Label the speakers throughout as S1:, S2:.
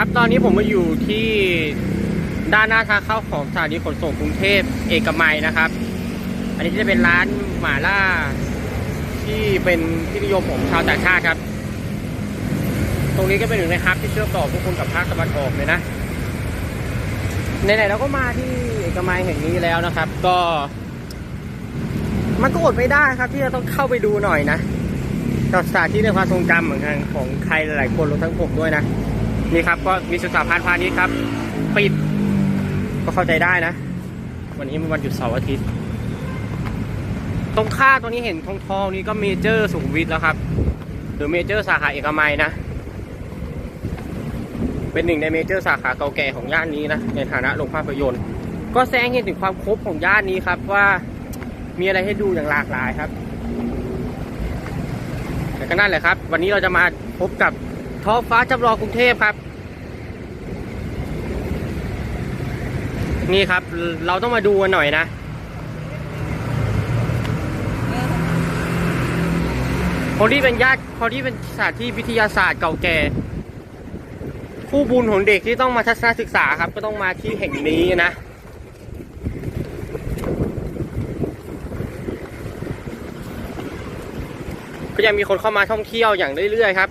S1: ครับตอนนี้ผมมาอยู่ที่ด้านหน้าทางเข้าของสถานีขนส่งกรุงเทพเอกมัยนะครับ อันนี้จะเป็นร้านหม่าล่า ที่เป็นที่นิยมของชาวต่างชาติครับ ตรงนี้ก็เป็นหนึ่งในฮับที่เชื่อมต่อผู้คนกับภาคตะวันออกเลยนะไหนๆเราก็มาที่เอกมัยแห่งนี้แล้วนะครับ ก็ มันก็อดไม่ได้ครับที่จะต้องเข้าไปดูหน่อยนะกับสถานที่ในความทรงจำเหมือนกันของใครหลายๆคนรวมทั้งผมด้วยนะ นี่ครับก็มีสุสาพานพาณิชย์ครับปิด ก็เข้าใจได้นะ วันนี้เป็นวันหยุดเสาร์อาทิตย์ ตรงข้าตรงนี้เห็นทองทองนี้ก็เมเจอร์สุขุมวิทแล้วครับ หรือเมเจอร์สาขาเอกมัยนะ เป็นหนึ่งในเมเจอร์สาขาเก่าแก่ของย่านนี้นะ ในฐานะโรงภาพยนตร์ ก็แสดงเห็นถึงความครบของย่านนี้ครับว่ามีอะไรให้ดูอย่างหลากหลายครับแต่ก็นั่นแหละครับ วันนี้เราจะมาพบกับ ท้องฟ้าจำลองกรุงเทพครับ นี่ครับ เราต้องมาดูกันหน่อยนะคนที่เป็นญาติคนที่เป็นสถานที่วิทยาศาสตร์เก่าแก่ผู้บุญของเด็กที่ต้องมาทัศนศึกษาครับ ก็ต้องมาที่แห่งนี้นะก็ยังมีคนเข้ามาท่องเที่ยวอย่างเรื่อยๆครับ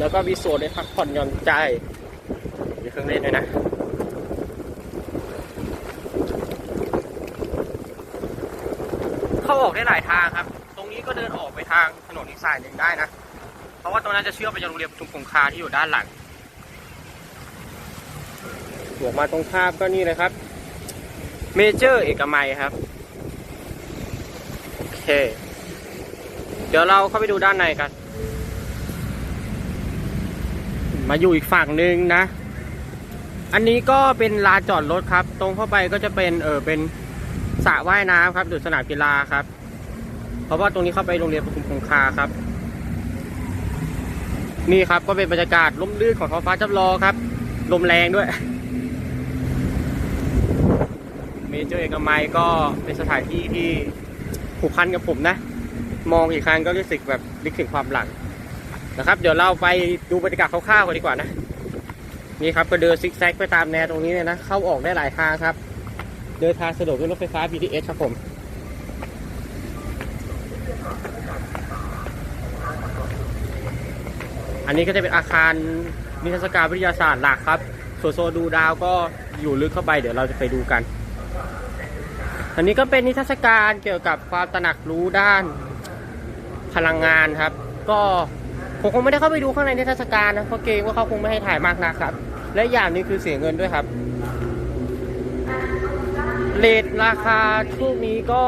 S1: แล้วก็มีโซนให้พักผ่อนหย่อนใจ มีเครื่องเล่นด้วยนะ เข้าออกได้หลายทางครับ ตรงนี้ก็เดินออกไปทางถนนอีกสายหนึ่งได้นะ เพราะว่าตรงนั้นจะเชื่อมไปยังโรงเรียนปทุมคงคาที่อยู่ด้านหลังบวกมาตรงข้ามก็นี่เลยครับ เมเจอร์เอกมัยครับ โอเค เดี๋ยวเราเข้าไปดูด้านในกัน มาอยู่อีกฝั่งหนึ่งนะ อันนี้ก็เป็นลานจอดรถครับ ตรงเข้าไปก็จะเป็นเออเป็นสระว่ายน้ำครับหรือสนามกีฬาครับ เพราะว่าตรงนี้เข้าไปโรงเรียนปทุมคงคาครับ นี่ครับก็เป็นบรรยากาศร่มรื่นของท้องฟ้าจำลองครับ ลมแรงด้วย เมเจอร์เอกมัยก็เป็นสถานที่ที่ผูกพันกับผมนะ มองอีกครั้งก็รู้สึกแบบนึกถึงความหลัง นะครับ เดี๋ยวเราไปดูบรรยากาศคร่าวๆกันดีกว่านะนี่ครับก็เดินซิกแซกไปตามแนวตรงนี้เลยนะเข้าออกได้หลายทางครับ เดินทางสะดวกด้วยรถไฟฟ้า BTS ครับผมอันนี้ก็จะเป็นอาคารนิทรรศการวิทยาศาสตร์หลักครับส่วนโซดูดาวก็อยู่ลึกเข้าไปเดี๋ยวเราจะไปดูกัน อันนี้ก็เป็นนิทรรศการเกี่ยวกับความตระหนักรู้ด้านพลังงานครับ ก็ ผมคงไม่ได้เข้าไปดูข้างในนิทรรศการนะเพราะเกรงว่าเขาคงไม่ให้ถ่ายมากนะครับ และอย่างนึงคือเสียเงินด้วยครับเลทราคาช่วงนี้ก็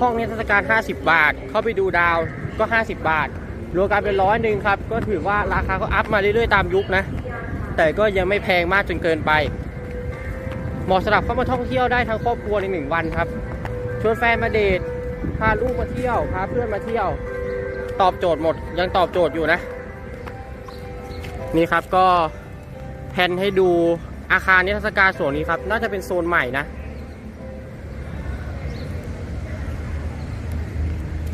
S1: ห้องนิทรรศการ 50 บาท เข้าไปดูดาวก็ 50 บาทรวมกันเป็นร้อยหนึ่งครับ ก็ถือว่าราคาก็อัพมาเรื่อยๆตามยุคนะ แต่ก็ยังไม่แพงมากจนเกินไปเหมาะสำหรับเข้ามาท่องเที่ยวได้ทั้งครอบครัวในหนึ่งวันครับชวนแฟนมาเดทพาลูกมาเที่ยวพาเพื่อนมาเที่ยว ตอบโจทย์หมด ยังตอบโจทย์อยู่นะ นี่ครับก็แผนให้ดูอาคารนิทรรศการส่วนนี้ครับ น่าจะเป็นโซนใหม่นะ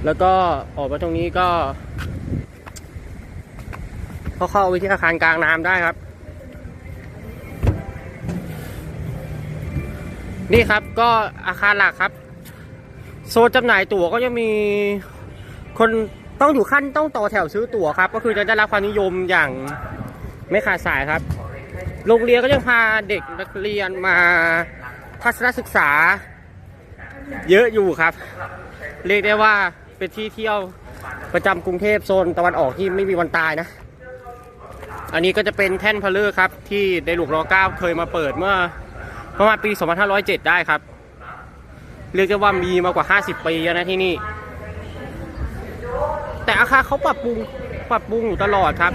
S1: แล้วก็ออกมาตรงนี้ก็เขาเข้าไปที่อาคารกลางน้ำได้ครับ นี่ครับก็อาคารหลักครับ โซนจำหน่ายตั๋วก็ยังมีคน ต้องอยู่ขั้นต้องต่อแถวซื้อตั๋วครับ ก็คือจะได้รับความนิยมอย่างไม่ขาดสายครับ โรงเรียนก็ยังพาเด็กนักเรียนมาทัศนศึกษา เยอะอยู่ครับ เรียกได้ว่าเป็นที่เที่ยวประจำกรุงเทพโซนตะวันออกที่ไม่มีวันตายนะ อันนี้ก็จะเป็นแท่นพะเลือครับ ที่ในหลวงรอเก้าเคยมาเปิดเมื่อประมาณปี 2507 ได้ครับ เรียกได้ว่ามีมากว่า 50 ปีแล้วนะที่นี่ แต่อาคารเขาปรับปรุงปรับปรุงอยู่ตลอดครับ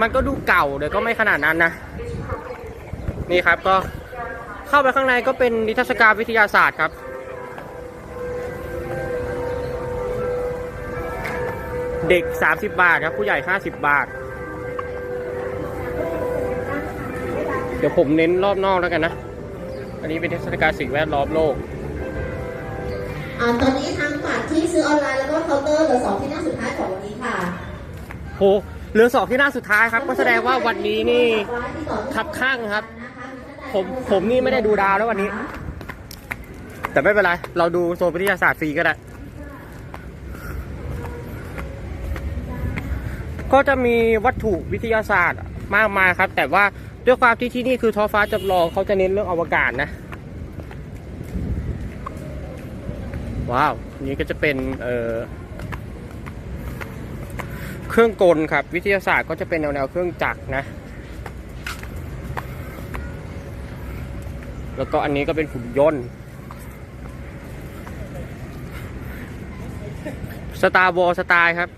S1: มันก็ดูเก่าแต่ก็ไม่ขนาดนั้นนะ นี่ครับก็เข้าไปข้างในก็เป็นนิทรรศการวิทยาศาสตร์ครับ เด็ก 30 บาทครับ ผู้ใหญ่ 50 บาท เดี๋ยวผมเน้นรอบนอกแล้วกันนะ อันนี้เป็นเทศกาลสิ่งแวดล้อมโลก
S2: อ่าตอนนี้ทั้งบัตรที่ซื้อออนไลน์แล้วก็เคาน์เตอร์เหลือสองที่นั่งสุด ค่ะ
S1: โหเหลือสองที่นั่งสุดท้ายครับ ก็แสดงว่าวันนี้นี่ขับข้างครับ ผมผมนี่ไม่ได้ดูดาวแล้ววันนี้ แต่ไม่เป็นไร เราดูโซนวิทยาศาสตร์ฟรีก็ได้ ก็จะมีวัตถุวิทยาศาสตร์มากมายครับ แต่ว่าด้วยความที่ที่นี่คือท้องฟ้าจำลองเขาจะเน้นเรื่องอวกาศนะ ว้าว นี่ก็จะเป็นเอ่อ เครื่องกลครับ วิทยาศาสตร์ก็จะเป็นแนวแนวเครื่องจักรนะ แล้วก็อันนี้ก็เป็นหุ่นยนต์สตาร์วอลสไตล์ครับ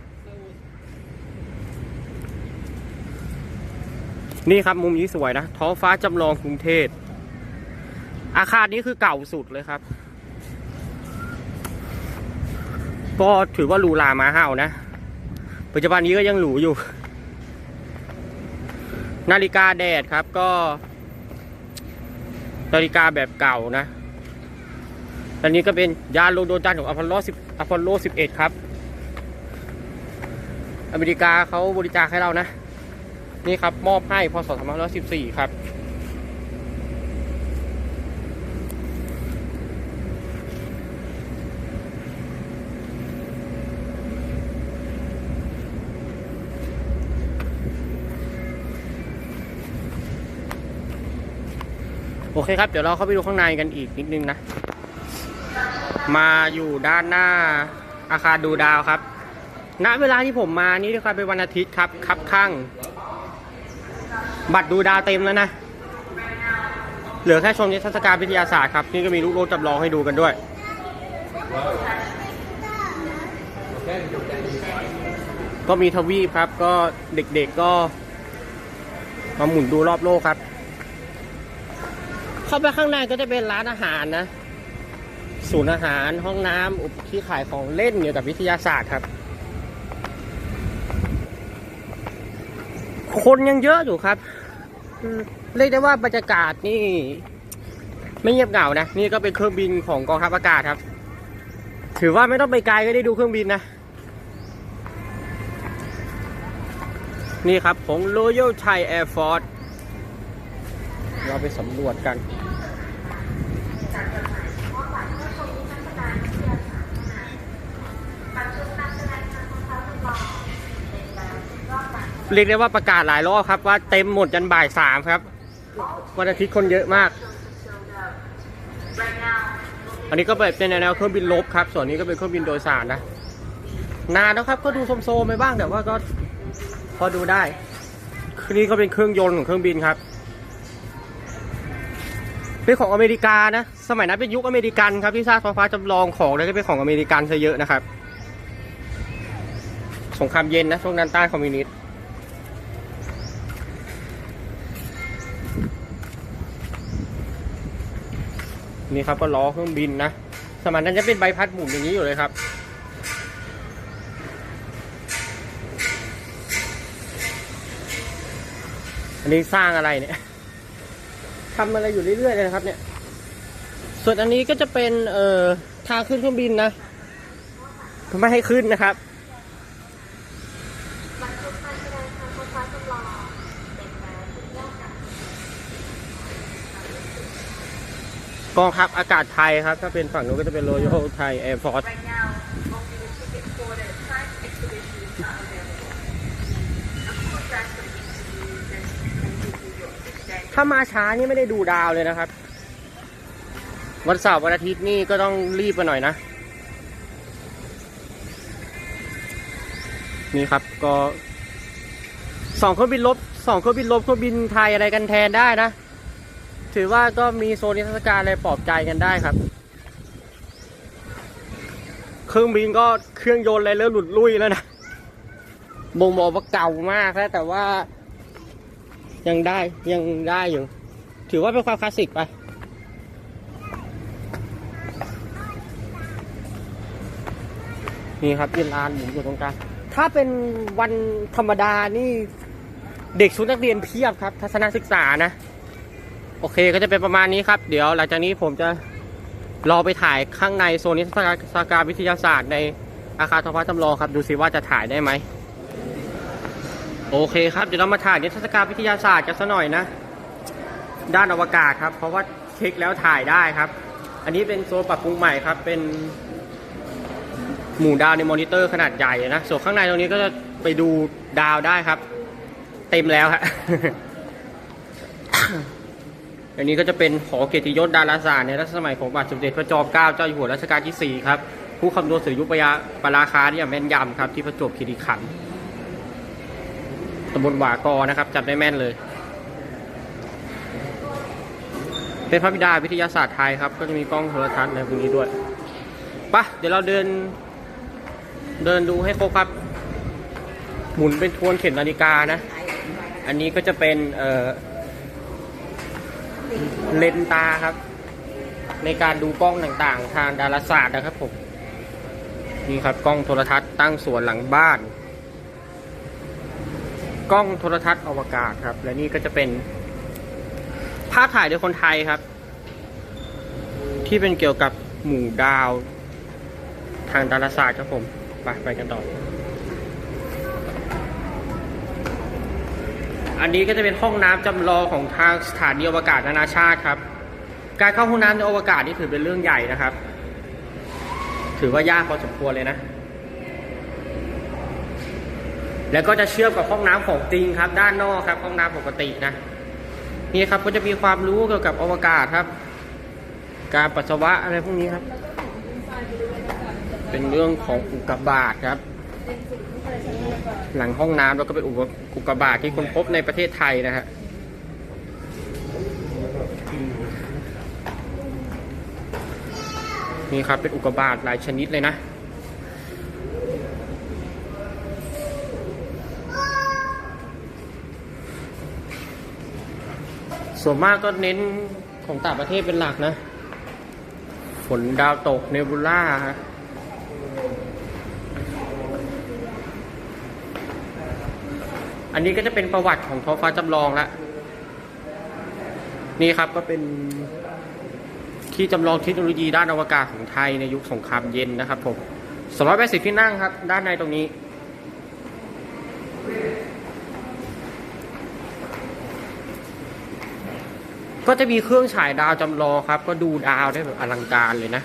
S1: นี่ครับมุมนี้สวยนะ ท้องฟ้าจำลองกรุงเทพอาคารนี้คือเก่าสุดเลยครับ ก็ถือว่าหรูหรามาเห้านะ ปัจจุบันนี้ก็ยังหรูอยู่ นาฬิกาแดดครับก็ นาฬิกาแบบเก่านะ อันนี้ก็เป็นยานลงดวงจันทร์ของอพอลโล10อพอลโล11 ครับ อเมริกาเขาบริจาคให้เรานะ นี่ครับมอบให้พศ2514 ครับ โอเคครับ เดี๋ยวเราเข้าไปดูข้างในกันอีกนิดนึงนะ มาอยู่ด้านหน้าอาคารดูดาวครับ ณ เวลาที่ผมมานี่นะครับเป็นวันอาทิตย์ครับครับข้าง บัตรดูดาวเต็มแล้วนะ เหลือแค่ชมนิทรรศการวิทยาศาสตร์ครับ นี่ก็มีลูกโลกจำลองให้ดูกันด้วย ก็มีทวีปครับ ก็เด็กๆก็มาหมุนดูรอบโลกครับ เข้าไปข้างในก็จะเป็นร้านอาหารนะ ศูนย์อาหารห้องน้ำอุปที่ขายของเล่นเกี่ยวกับวิทยาศาสตร์ครับ คนยังเยอะอยู่ครับ เรียกได้ว่าบรรยากาศนี่ ไม่เงียบเหงานะ นี่ก็เป็นเครื่องบินของกองทัพอากาศครับ ถือว่าไม่ต้องไปไกลก็ได้ดูเครื่องบินนะนี่ครับ ของ Royal Thai Air Force เราไปสำรวจกัน เรียกได้ว่าประกาศหลายรอบครับว่าเต็มหมดยันบ่ายสามครับ วันอาทิตย์คนเยอะมาก อันนี้ก็เป็นแนวเครื่องบินลบครับ ส่วนนี้ก็เป็นเครื่องบินโดยสารนะ นานแล้วครับก็ดูโซมๆไปบ้างแต่ว่าก็พอดูได้นี่ก็เป็นเครื่องยนต์ของเครื่องบินครับ เป็นของอเมริกานะ สมัยนั้นเป็นยุคอเมริกันครับที่สร้างท้องฟ้าจำลองของแล้วก็เป็นของอเมริกันซะเยอะนะครับ สงครามเย็นนะช่วงนั้นต้าคอมมิวนิสต์นี่ครับก็ล้อเครื่องบินนะสมัยนั้นจะเป็นใบพัดหมุนอย่างนี้อยู่เลยครับอันนี้สร้างอะไรเนี่ย ทำอะไรอยู่เรื่อยๆเลยนะครับ เนี่ย ส่วนอันนี้ก็จะเป็นเอ่อทางขึ้นเครื่องบินนะไม่ให้ขึ้นนะครับกองทัพอากาศไทยครับ ถ้าเป็นฝั่งนู้นก็จะเป็น Royal Thai Air Force
S2: Right now, only the
S1: ถ้ามาช้านี่ไม่ได้ดูดาวเลยนะครับ วันเสาร์วันอาทิตย์นี่ก็ต้องรีบไปหน่อยนะ นี่ครับก็สองเครื่องบินลบสองเครื่องบินลบเครื่องบินไทยอะไรกันแทนได้นะ ถือว่าก็มีโซนนิทรรศการอะไรปลอบใจกันได้ครับ เครื่องบินก็เครื่องยนต์อะไรเริ่มหลุดลุ่ยแล้วนะบ่งบอกว่าเก่ามากแล้วแต่ว่า ยังได้ยังได้อยู่ ถือว่าเป็นความคลาสสิกไปนี่ครับเป็นลานหมุนอยู่ตรงกลางถ้าเป็นวันธรรมดานี่เด็กชุดนักเรียนเพียบครับ ทัศนศึกษานะ โอเคก็จะเป็นประมาณนี้ครับ เดี๋ยวหลังจากนี้ผมจะรอไปถ่ายข้างในโซนนิทรรศการวิทยาศาสตร์ในอาคารทองฟ้าจำลองครับ ดูซิว่าจะถ่ายได้ไหม โอเคครับ เดี๋ยวเรามาถ่ายนิทรรศการวิทยาศาสตร์กันสัหน่อยนะ ด้านอวกาศครับ เพราะว่าเช็คแล้วถ่ายได้ครับ อันนี้เป็นโซนปรับปรุงใหม่ครับ เป็นหมู่ดาวในมอนิเตอร์ขนาดใหญ่นะ ส่วนข้างในตรงนี้ก็จะไปดูดาวได้ครับ เต็มแล้วฮะอันนี้ก็จะเป็นหอเกียรติยศดาราศาสตร์ในรัชสมัยของบาทสมเด็จพระจอมเกล้าเจ้าอยู่หัวรัชกาลที่ 4 ครับ ผู้คำนวณสุริยุปยาปราคาเนี่ยแม่นยำครับที่ประจวบคีรีขันธ์ ตำบลหวากอนะครับจำได้แม่นเลย เป็นพระบิดาวิทยาศาสตร์ไทยครับ ก็จะมีกล้องโทรทัศน์ในพวกนี้ด้วยปะเดี๋ยวเราเดิน เดินดูให้ครบครับ หมุนเป็นทวนเข็มนาฬิกานะ อันนี้ก็จะเป็นเอ่อเลนตาครับ ในการดูกล้องต่างๆ ทางดาราศาสตร์นะครับผมนี่ครับกล้องโทรทัศน์ตั้งสวนหลังบ้าน กล้องโทรทัศน์อวกาศครับ และนี่ก็จะเป็นภาพถ่ายโดยคนไทยครับ ที่เป็นเกี่ยวกับหมู่ดาว ทางดาราศาสตร์ครับผมไปไปกันต่อ อันนี้ก็จะเป็นห้องน้ำจำลองของทางสถานีอวกาศนานาชาติครับ การเข้าห้องน้ำในอวกาศนี่ถือเป็นเรื่องใหญ่นะครับ ถือว่ายากพอสมควรเลยนะ แล้วก็จะเชื่อมกับห้องน้ำของจริงครับ ด้านนอกครับ ห้องน้ำปกตินะนี่ครับก็จะมีความรู้เกี่ยวกับอวกาศครับ การปัสสาวะอะไรพวกนี้ครับ เป็นเรื่องของอุกกาบาตครับ หลังห้องน้ำแล้วก็เป็นอุกอุกกาบาตที่คนพบในประเทศไทยนะฮะนี่ครับเป็นอุกกาบาตหลายชนิดเลยนะ ส่วนมากก็เน้นของต่างประเทศเป็นหลักนะ ฝนดาวตกเนบูล่าอันนี้ก็จะเป็นประวัติของท้องฟ้าจำลองละ นี่ครับก็เป็นที่จำลองเทคโนโลยีด้านอวกาศของไทยในยุคสงครามเย็นนะครับผม 280 ที่นั่งครับ ด้านในตรงนี้ ก็จะมีเครื่องฉายดาวจำลองครับ ก็ดูดาวได้แบบอลังการเลยนะ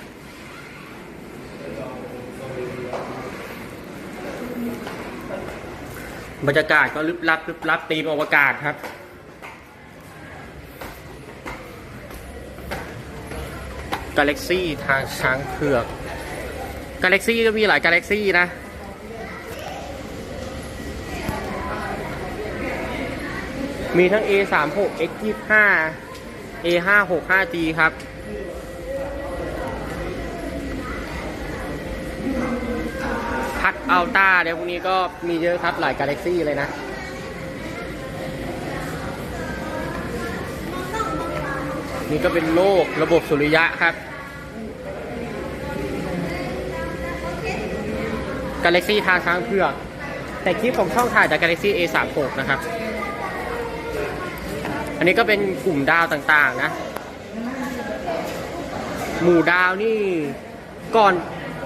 S1: บรรยากาศก็ลึกลับลึกลับตีมอวกาศครับกาแล็กซี่ทางช้างเผือกกาแล็กซี่ก็มีหลายกาแล็กซี่นะมีทั้ง A 3 A 5 6 5 G ครับ พัดอัลต้าเดี๋ยวพวกนี้ก็มีเยอะครับหลายกาแล็กซี่เลยนะ นี่ก็เป็นโลกระบบสุริยะครับกาแล็กซี่ทางช้างเผือก แต่คลิปของช่องถ่ายจาก Galaxy A 3 6 นะครับ อันนี้ก็เป็นกลุ่มดาวต่างๆนะ หมู่ดาวนี่ก่อน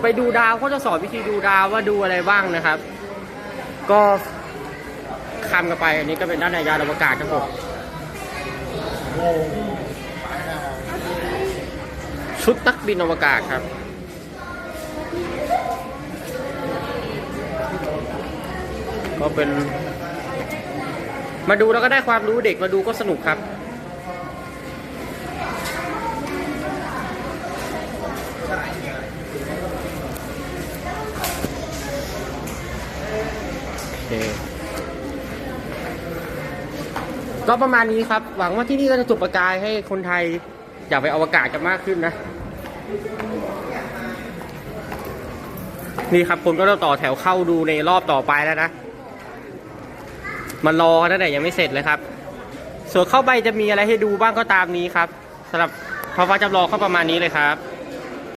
S1: ไปดูดาวเขาจะสอนวิธีดูดาวว่าดูอะไรบ้างนะครับ ก็คำกันไป อันนี้ก็เป็นด้านในยานอวกาศครับผมชุดนักบินอวกาศครับ ก็เป็น มาดูแล้วก็ได้ความรู้เด็กมาดูก็สนุกครับโอเคก็ประมาณนี้ครับ หวังว่าที่นี่ก็จะจุดประกายให้คนไทยอยากไปอวกาศกันมากขึ้นนะ นี่ครับคนก็ต้องต่อแถวเข้าดูในรอบต่อไปแล้วนะ มันรอกันตั้งแต่ยังไม่เสร็จเลยครับ ส่วนเข้าไปจะมีอะไรให้ดูบ้างก็ตามนี้ครับสำหรับพอฟ้าจำลองเข้าประมาณนี้เลยครับ